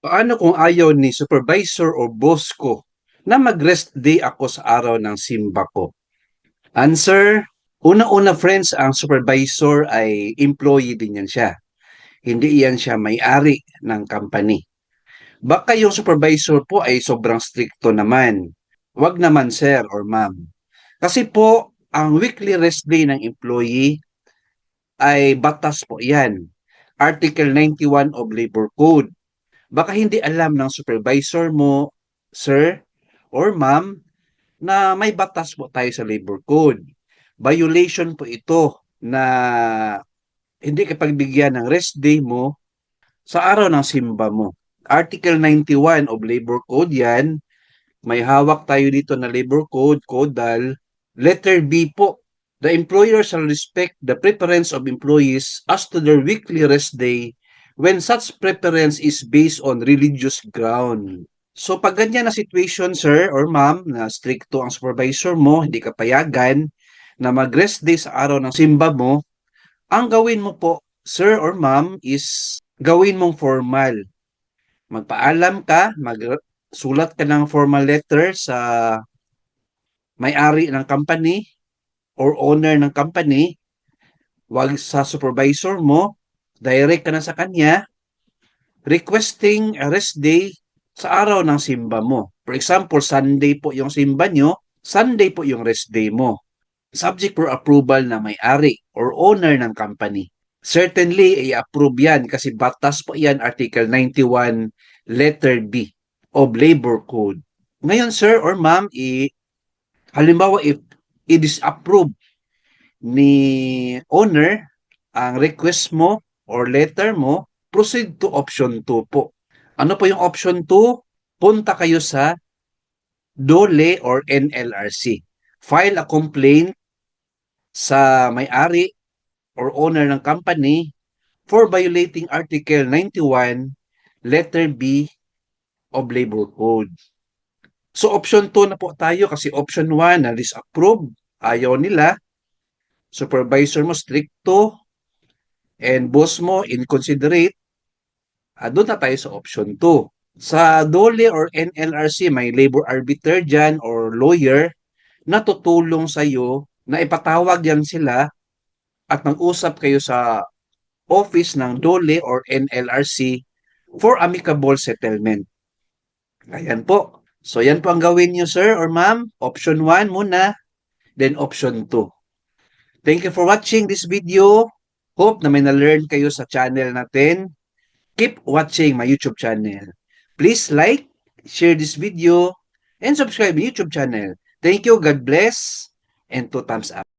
Paano kung ayaw ni supervisor o boss ko na mag-rest day ako sa araw ng simba ko? Answer, una-una friends, ang supervisor ay employee din yan siya. Hindi yan siya may-ari ng company. Baka yung supervisor po ay sobrang stricto naman. Wag naman sir or ma'am. Kasi po, ang weekly rest day ng employee ay batas po yan. Article 91 of Labor Code. Baka hindi alam ng supervisor mo, sir or ma'am, na may batas po tayo sa Labor Code. Violation po ito na hindi ka pagbigyan ng rest day mo sa araw ng simba mo. Article 91 of Labor Code yan. May hawak tayo dito na Labor Code, Codal. Letter B po, the employer shall respect the preference of employees as to their weekly rest day when such preference is based on religious ground. So pag ganyan na situation, sir or ma'am, na stricto ang supervisor mo, hindi ka payagan na mag-rest day sa araw ng simba mo, ang gawin mo po, sir or ma'am, is gawin mong formal. Magpaalam ka, magsulat ka ng formal letter sa may-ari ng company or owner ng company, wag sa supervisor mo, direct ka na sa kanya, requesting a rest day sa araw ng simba mo. For example, Sunday po yung simba nyo, Sunday po yung rest day mo. Subject for approval na may-ari or owner ng company. Certainly, i-approve yan kasi batas po yan, Article 91, letter B of Labor Code. Ngayon, sir or ma'am, i halimbawa, if i-disapprove ni owner ang request mo or letter mo, proceed to option 2 po. Ano po yung option 2? Punta kayo sa DOLE or NLRC. File a complaint sa may-ari or owner ng company for violating Article 91, letter B of Labor Code. So option 2 na po tayo kasi option 1 na disapprove, ayaw nila. Supervisor mo stricto and boss mo inconsiderate. Ah, doon na tayo sa option 2. Sa DOLE or NLRC, may labor arbiter dyan or lawyer na tutulong sa iyo na ipatawag yan sila at mag-usap kayo sa office ng DOLE or NLRC for amicable settlement. Ayan po. So yan po ang gawin nyo sir or ma'am. Option 1 muna, then option 2. Thank you for watching this video. Hope na may na-learn kayo sa channel natin. Keep watching my YouTube channel. Please like, share this video, and subscribe my YouTube channel. Thank you, God bless, and two thumbs up.